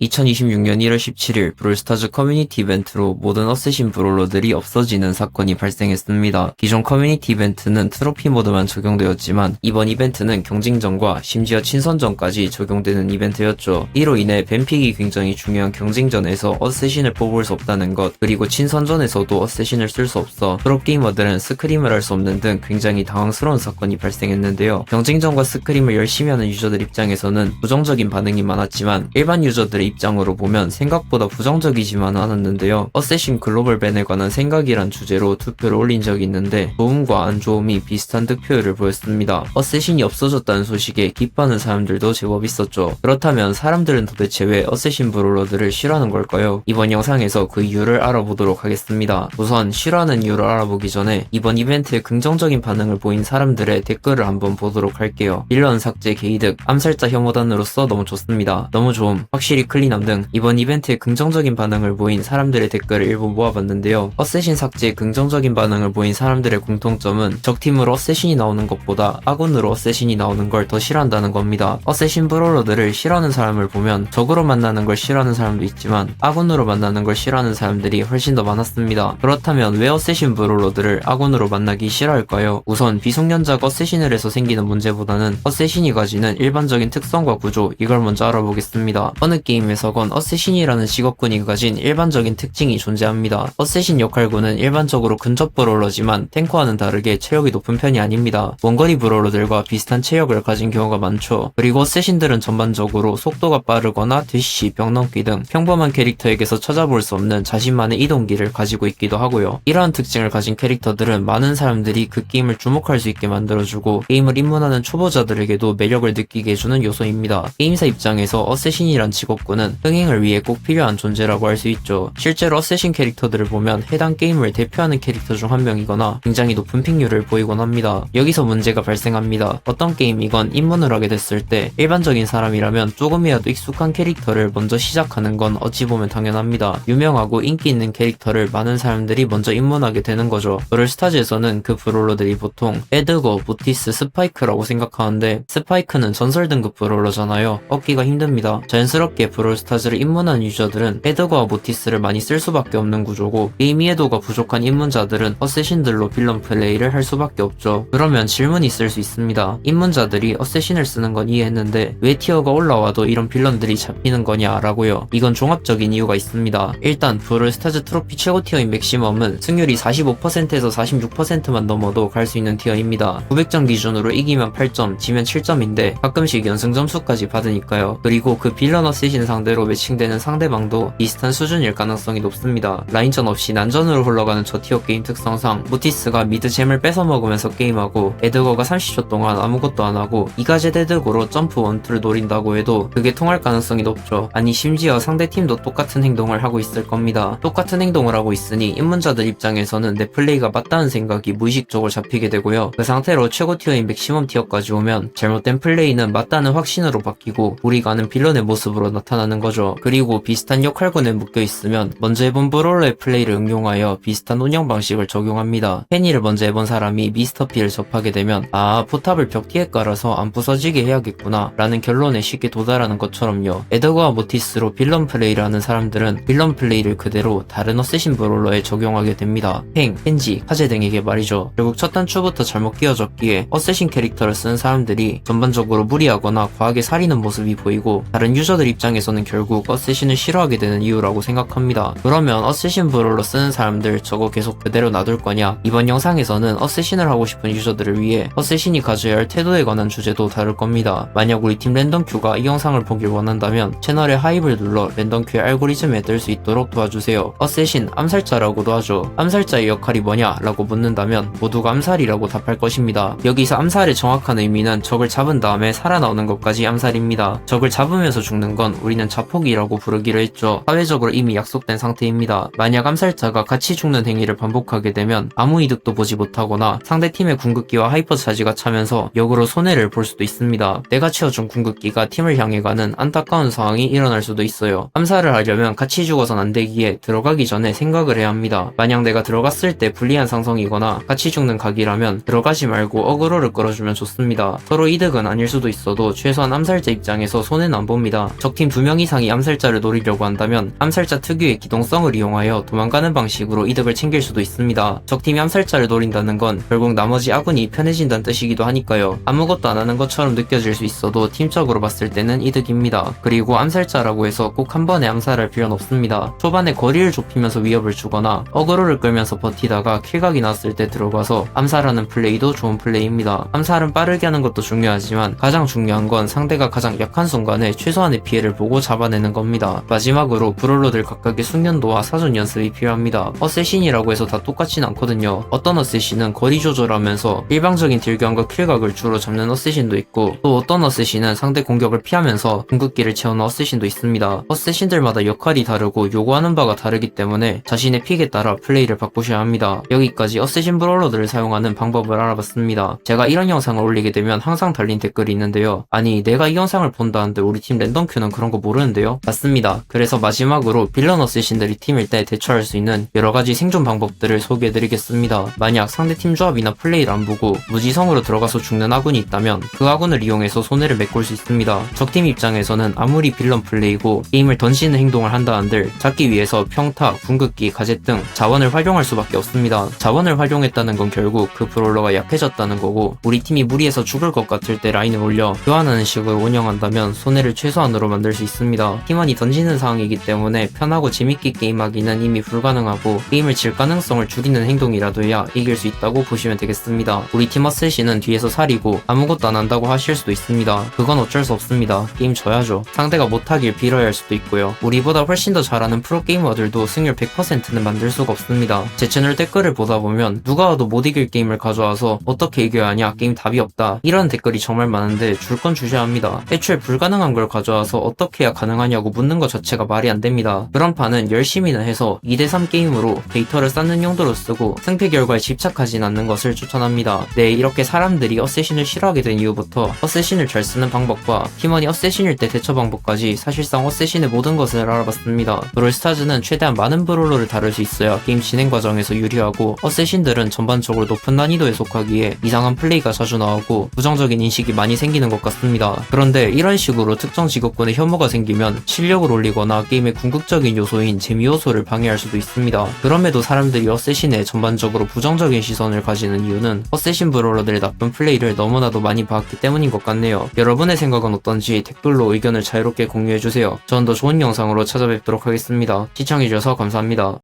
2026년 1월 17일 브롤스타즈 커뮤니티 이벤트로 모든 어쌔신 브롤러들이 없어지는 사건이 발생했습니다. 기존 커뮤니티 이벤트는 트로피 모드만 적용되었지만 이번 이벤트는 경쟁전과 심지어 친선전까지 적용되는 이벤트였죠. 이로 인해 뱀픽이 굉장히 중요한 경쟁전에서 어쌔신을 뽑을 수 없다는 것 그리고 친선전에서도 어쌔신을 쓸 수 없어 프로게이머들은 스크림을 할 수 없는 등 굉장히 당황스러운 사건이 발생했는데요. 경쟁전과 스크림을 열심히 하는 유저들 입장에서는 부정적인 반응이 많았지만 일반 유저들의 입장으로 보면 생각보다 부정적이지만은 않았는데요. 어쌔신 글로벌 밴에 관한 생각이란 주제로 투표를 올린 적이 있는데 좋음과 안 좋음이 비슷한 득표율을 보였습니다. 어쌔신이 없어졌다는 소식에 기뻐하는 사람들도 제법 있었죠. 그렇다면 사람들은 도대체 왜 어쌔신 브롤러들을 싫어하는 걸까요? 이번 영상에서 그 이유를 알아보도록 하겠습니다. 우선 싫어하는 이유를 알아보기 전에 이번 이벤트에 긍정적인 반응을 보인 사람들의 댓글을 한번 보도록 할게요. 빌런 삭제 게이득 암살자 혐오단으로서 너무 좋습니다. 너무 좋음 확실히 클 린함 등 이번 이벤트에 긍정적인 반응을 보인 사람들의 댓글을 일부 모아봤는데요. 어쌔신 삭제에 긍정적인 반응을 보인 사람들의 공통점은 적팀으로 어쌔신이 나오는 것보다 아군으로 어쌔신이 나오는 걸 더 싫어한다는 겁니다. 어쌔신 브롤러들을 싫어하는 사람을 보면 적으로 만나는 걸 싫어하는 사람도 있지만 아군으로 만나는 걸 싫어하는 사람들이 훨씬 더 많았습니다. 그렇다면 왜 어쌔신 브롤러들을 아군으로 만나기 싫어할까요? 우선 비숙련자가 어쌔신을 해서 생기는 문제보다는 어쌔신이 가지는 일반적인 특성과 구조 이걸 먼저 알아보겠습니다. 어느 게임 에서건 어쌔신이라는 직업군이 가진 일반적인 특징이 존재합니다. 어쌔신 역할군은 일반적으로 근접 브롤러지만 탱커와는 다르게 체력이 높은 편이 아닙니다. 원거리 브롤러들과 비슷한 체력을 가진 경우가 많죠. 그리고 어쌔신들은 전반적으로 속도가 빠르거나 대시, 벽넘기 등 평범한 캐릭터에게서 찾아볼 수 없는 자신만의 이동기를 가지고 있기도 하고요. 이러한 특징을 가진 캐릭터들은 많은 사람들이 그 게임을 주목할 수 있게 만들어주고 게임을 입문하는 초보자들에게도 매력을 느끼게 해주는 요소입니다. 게임사 입장에서 어쌔신이란 직업군 은 흥행을 위해 꼭 필요한 존재라고 할 수 있죠. 실제로 어쌔신 캐릭터들을 보면 해당 게임을 대표하는 캐릭터 중 한 명이거나 굉장히 높은 픽률을 보이곤 합니다. 여기서 문제가 발생합니다. 어떤 게임이건 입문을 하게 됐을 때 일반적인 사람이라면 조금이라도 익숙한 캐릭터를 먼저 시작하는 건 어찌 보면 당연합니다. 유명하고 인기 있는 캐릭터를 많은 사람들이 먼저 입문하게 되는 거죠. 브롤스타즈에서는 그 브롤러들이 보통 에드거, 모티스, 스파이크라고 생각하는데 스파이크는 전설 등급 브롤러잖아요. 얻기가 힘듭니다. 자연스럽게 브롤 스타즈를 입문한 유저들은 에드거와 모티스를 많이 쓸 수밖에 없는 구조고 게임 이해도가 부족한 입문자들은 어쌔신들로 빌런 플레이를 할 수밖에 없죠. 그러면 질문이 있을 수 있습니다. 입문자들이 어쌔신을 쓰는 건 이해했는데 왜 티어가 올라와도 이런 빌런들이 잡히는 거냐 라고요. 이건 종합적인 이유가 있습니다. 일단 브롤스타즈 트로피 최고 티어인 맥시멈은 승률이 45%에서 46%만 넘어도 갈 수 있는 티어입니다. 900점 기준으로 이기면 8점, 지면 7점인데 가끔씩 연승 점수까지 받으니까요. 그리고 그 빌런 어쌔신 상 대로 매칭되는 상대방도 비슷한 수준일 가능성이 높습니다. 라인전 없이 난전으로 흘러가는 저 티어 게임 특성상 모티스가 미드 잼을 뺏어 먹으면서 게임하고 에드거가 30초 동안 아무것도 안 하고 이가제 데드고로 점프 원투를 노린다고 해도 그게 통할 가능성이 높죠. 아니 심지어 상대 팀도 똑같은 행동을 하고 있을 겁니다. 똑같은 행동을 하고 있으니 입문자들 입장에서는 내 플레이가 맞다는 생각이 무의식적으로 잡히게 되고요. 그 상태로 최고 티어인 맥시멈 티어까지 오면 잘못된 플레이는 맞다는 확신으로 바뀌고 우리가 아는 빌런의 모습으로 나타나는 거죠. 그리고 비슷한 역할군에 묶여 있으면 먼저 해본 브롤러의 플레이를 응용하여 비슷한 운영 방식을 적용합니다. 페니를 먼저 해본 사람이 미스터 피를 접하게 되면 아 포탑을 벽 뒤에 깔아서 안 부서지게 해야겠구나 라는 결론에 쉽게 도달하는 것처럼요. 에더거와 모티스로 빌런 플레이를 하는 사람들은 빌런 플레이를 그대로 다른 어쌔신 브롤러에 적용하게 됩니다. 팽, 펜지, 화제 등에게 말이죠. 결국 첫 단추부터 잘못 끼워졌기에 어쌔신 캐릭터를 쓰는 사람들이 전반적으로 무리하거나 과하게 사리는 모습이 보이고 다른 유저들 입장에서는 결국 어쌔신을 싫어하게 되는 이유라고 생각합니다. 그러면 어쌔신 브롤러 쓰는 사람들 저거 계속 그대로 놔둘 거냐? 이번 영상에서는 어쌔신을 하고 싶은 유저들을 위해 어쌔신이 가져야 할 태도에 관한 주제도 다룰 겁니다. 만약 우리 팀 랜덤 큐가 이 영상을 보길 원한다면 채널에 하입을 눌러 랜덤 큐의 알고리즘에 뜰 수 있도록 도와주세요. 어쌔신 암살자라고도 하죠. 암살자의 역할이 뭐냐? 라고 묻는다면 모두가 암살이라고 답할 것입니다. 여기서 암살의 정확한 의미는 적을 잡은 다음에 살아나오는 것까지 암살입니다. 적을 잡으면서 죽는 건 우리 는 자폭이라고 부르기로 했죠. 사회적으로 이미 약속된 상태입니다. 만약 암살자가 같이 죽는 행위를 반복하게 되면 아무 이득도 보지 못하거나 상대 팀의 궁극기와 하이퍼 차지가 차면서 역으로 손해를 볼 수도 있습니다. 내가 채워준 궁극기가 팀을 향해 가는 안타까운 상황이 일어날 수도 있어요. 암살을 하려면 같이 죽어선 안 되기에 들어가기 전에 생각을 해야 합니다. 만약 내가 들어갔을 때 불리한 상성이거나 같이 죽는 각이라면 들어가지 말고 어그로를 끌어주면 좋습니다. 서로 이득은 아닐 수도 있어도 최소한 암살자 입장에서 손해는 안 봅니다. 적팀 두명 이상이 암살자를 노리려고 한다면 암살자 특유의 기동성을 이용하여 도망가는 방식으로 이득을 챙길 수도 있습니다. 적팀이 암살자를 노린다는 건 결국 나머지 아군이 편해진다는 뜻이기도 하니까요. 아무것도 안 하는 것처럼 느껴질 수 있어도 팀적으로 봤을 때는 이득입니다. 그리고 암살자라고 해서 꼭 한 번에 암살할 필요는 없습니다. 초반에 거리를 좁히면서 위협을 주거나 어그로를 끌면서 버티다가 킬각이 났을 때 들어가서 암살하는 플레이도 좋은 플레이입니다. 암살은 빠르게 하는 것도 중요하지만 가장 중요한 건 상대가 가장 약한 순간에 최소한의 피해를 보고 잡아내는 겁니다. 마지막으로 브롤러들 각각의 숙련도와 사전 연습이 필요합니다. 어쌔신이라고 해서 다 똑같진 않거든요. 어떤 어쌔신은 거리 조절하면서 일방적인 딜교환과 킬각을 주로 잡는 어쌔신도 있고 또 어떤 어쌔신은 상대 공격을 피하면서 궁극기를 채우는 어쌔신도 있습니다. 어쌔신들마다 역할이 다르고 요구하는 바가 다르기 때문에 자신의 픽에 따라 플레이를 바꾸셔야 합니다. 여기까지 어쌔신 브롤러들을 사용하는 방법을 알아봤습니다. 제가 이런 영상을 올리게 되면 항상 달린 댓글이 있는데요. 아니 내가 이 영상을 본다는데 우리 팀 랜덤 큐는 그런 거 모르는데요? 맞습니다. 그래서 마지막으로 빌런 어쌔신들이 팀일 때 대처할 수 있는 여러 가지 생존 방법들을 소개해드리겠습니다. 만약 상대 팀 조합이나 플레이를 안 보고 무지성으로 들어가서 죽는 아군이 있다면 그 아군을 이용해서 손해를 메꿀 수 있습니다. 적팀 입장에서는 아무리 빌런 플레이고 게임을 던지는 행동을 한다 한들 잡기 위해서 평타, 궁극기, 가젯 등 자원을 활용할 수밖에 없습니다. 자원을 활용했다는 건 결국 그 브롤러가 약해졌다는 거고 우리 팀이 무리해서 죽을 것 같을 때 라인을 올려 교환하는 식으로 운영한다면 손해를 최소한으로 만들 수 있습니다. 팀원이 던지는 상황이기 때문에 편하고 재밌게 게임하기는 이미 불가능하고 게임을 질 가능성을 줄이는 행동이라도 해야 이길 수 있다고 보시면 되겠습니다. 우리 팀 어쌔신은 뒤에서 살이고 아무것도 안 한다고 하실 수도 있습니다. 그건 어쩔 수 없습니다. 게임 져야죠. 상대가 못하길 빌어야 할 수도 있고요. 우리보다 훨씬 더 잘하는 프로게이머들도 승률 100%는 만들 수가 없습니다. 제 채널 댓글을 보다 보면 누가 와도 못 이길 게임을 가져와서 어떻게 이겨야 하냐 게임 답이 없다 이런 댓글이 정말 많은데 줄 건 주셔야 합니다. 애초에 불가능한 걸 가져와서 어떻게 해야 가능하냐고 묻는 것 자체가 말이 안 됩니다. 그런 판은 열심히는 해서 2대3 게임으로 데이터를 쌓는 용도로 쓰고 승패 결과에 집착하진 않는 것을 추천합니다. 네 이렇게 사람들이 어쌔신을 싫어하게 된 이후부터 어쌔신을 잘 쓰는 방법과 팀원이 어쌔신일 때 대처 방법까지 사실상 어쌔신의 모든 것을 알아봤습니다. 브롤스타즈는 최대한 많은 브롤러를 다룰 수 있어야 게임 진행 과정에서 유리하고 어쌔신들은 전반적으로 높은 난이도에 속하기에 이상한 플레이가 자주 나오고 부정적인 인식이 많이 생기는 것 같습니다. 그런데 이런 식으로 특정 직업군에 혐오가 생기면 실력을 올리거나 게임의 궁극적인 요소인 재미 요소를 방해할 수도 있습니다. 그럼에도 사람들이 어쌔신에 전반적으로 부정적인 시선을 가지는 이유는 어쌔신 브롤러들의 나쁜 플레이를 너무나도 많이 봤기 때문인 것 같네요. 여러분의 생각은 어떤지 댓글로 의견을 자유롭게 공유해주세요. 전 더 좋은 영상으로 찾아뵙도록 하겠습니다. 시청해주셔서 감사합니다.